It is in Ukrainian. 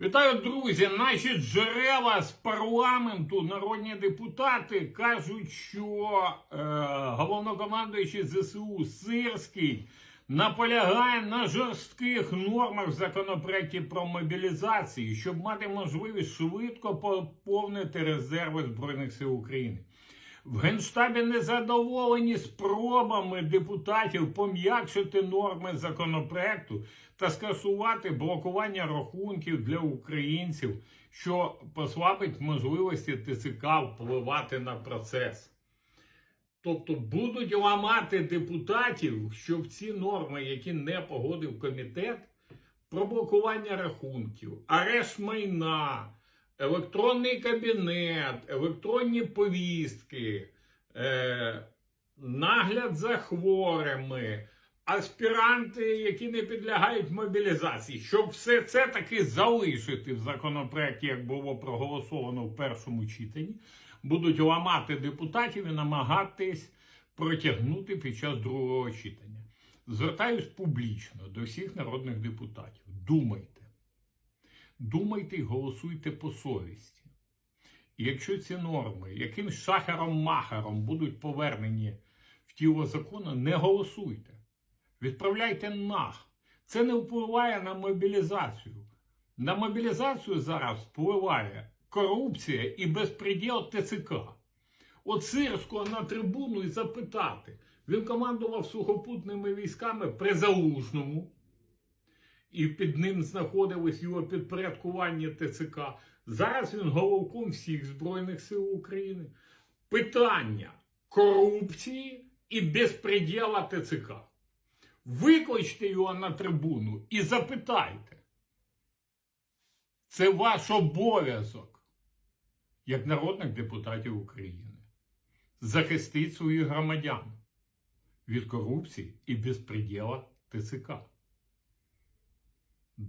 Вітаю, друзі! Наші джерела з парламенту, народні депутати кажуть, що е, головнокомандуючий ЗСУ Сирський наполягає на жорстких нормах в законопроекті про мобілізацію, щоб мати можливість швидко поповнити резерви Збройних сил України. В Генштабі незадоволені спробами депутатів пом'якшити норми законопроекту та скасувати блокування рахунків для українців, що послабить можливості ТЦК впливати на процес. Тобто будуть ламати депутатів, щоб ці норми, які не погодив комітет, про блокування рахунків, арешт майна, електронний кабінет, електронні повістки, е, нагляд за хворими, аспіранти, які не підлягають мобілізації, щоб все це таки залишити в законопроекті, як було проголосовано в першому читанні, будуть ламати депутатів і намагатись протягнути під час другого читання. Звертаюсь публічно до всіх народних депутатів. Думайте. Думайте і голосуйте по совісті. І якщо ці норми якимсь шахером-махером будуть повернені в тіло закону, не голосуйте. Відправляйте нах. Це не впливає на мобілізацію. На мобілізацію зараз впливає корупція і безпреділ ТЦК. От Сирського на трибуну і запитати. Він командував сухопутними військами при Залужному і під ним знаходилось його підпорядкування ТЦК. Зараз він головком всіх Збройних сил України. Питання корупції і безпреділа ТЦК. Викличте його на трибуну і запитайте. Це ваш обов'язок, як народних депутатів України. Захистіть своїх громадян від корупції і безпреділа ТЦК.